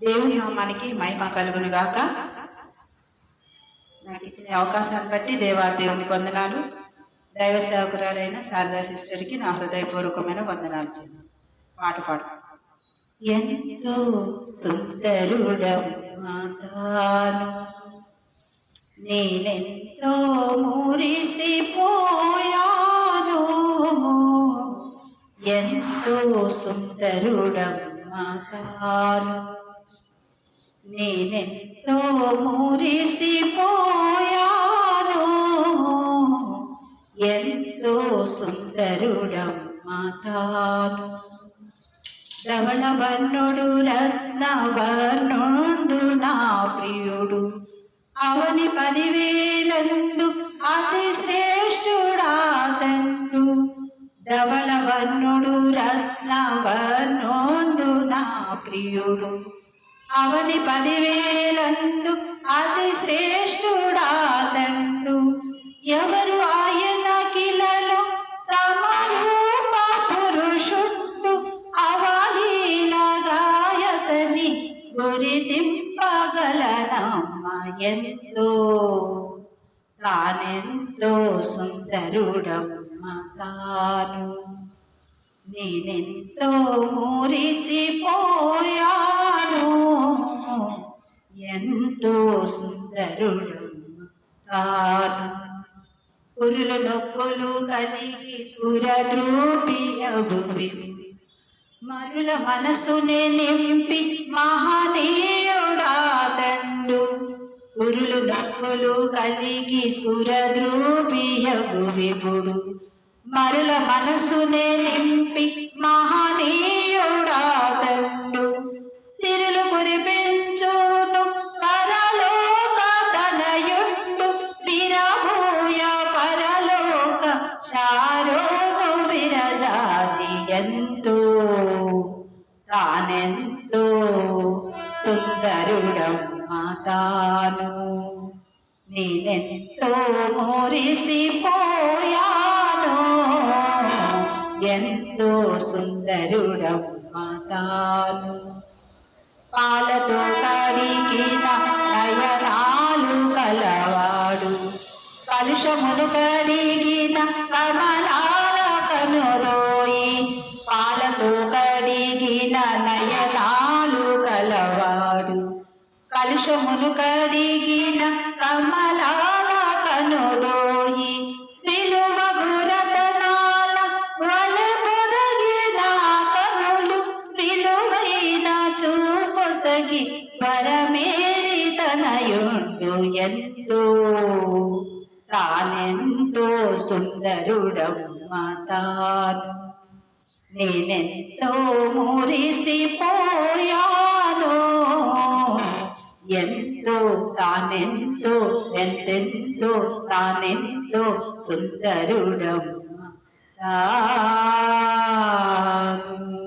దేవుని నామానికి మహిమ కలుగును గాక. నాకు ఇచ్చిన అవకాశాన్ని బట్టి దేవా దేవుని వందనాలు. దైవ సేవకురాలైన శారదా సిస్టర్కి నా హృదయపూర్వకమైన వందనాలు చేస్తాను పాట పాడు ఎంతో సుందరుడమాతాను నేనెంతో మురిసిపోయాను ఎంతో సుందరుడమాతాను నేనెంతో మురిసిపోయాను. ఎంతో సుందరుడమాతాను ధవళవర్ణుడు రత్నవర్ణుడు నా ప్రియుడు. అవని పదివేలందు అతి శ్రేష్ఠుడా తండ్రు ధవళవర్ణుడు రత్నవర్ణుడు నా ప్రియుడు. అవని పదివేలందు అతి శ్రేష్ఠుడా ఎవరు ఆయన కిలలో సమరూప పురుషుడు అవలీలగాయతని గాయతని గురితింపగలనమ్మ ఎంతో. తానెంతో సుందరుడమ్మ తాను. నేనెంతో మురిసిపోయాను ఎంతో సుందరుడమ్మ తాను పురులు నొప్పులు కలిగి సురద్రూపియగువి మరుల మనసునే నింపి మహనీయుడా తండు పురులు నొప్పులు కలిగి సురద్రూపియగు విపుడు మరుల మనసునే నింపి మహనీయుడా విరజాజి ఎంతో తానెంతో సుందరుడమ్మా తాను నేనెంతో మురిసిపోయాను ఎంతో సుందరుడమ్మా తాను పాలతో కడిగిన నయనాలు కలవాడు కలుషములు కడిగిన కమలా నయనాలు కలవాడు. కలుషమును కడిగిన కమలాల కనురోయి. విలువ గురతనాల వలపొదగిన కనులు విలువైన చూపొసగి పరమేరి తనయుండు ఎంతో. తానెంతో సుందరుడమ్మ తాను. నేనెంతో మురిసిపోయాను. ఎంతో తానెంతో ఎంతెంతో తానెంతో సుందరుడమ్మ తాను.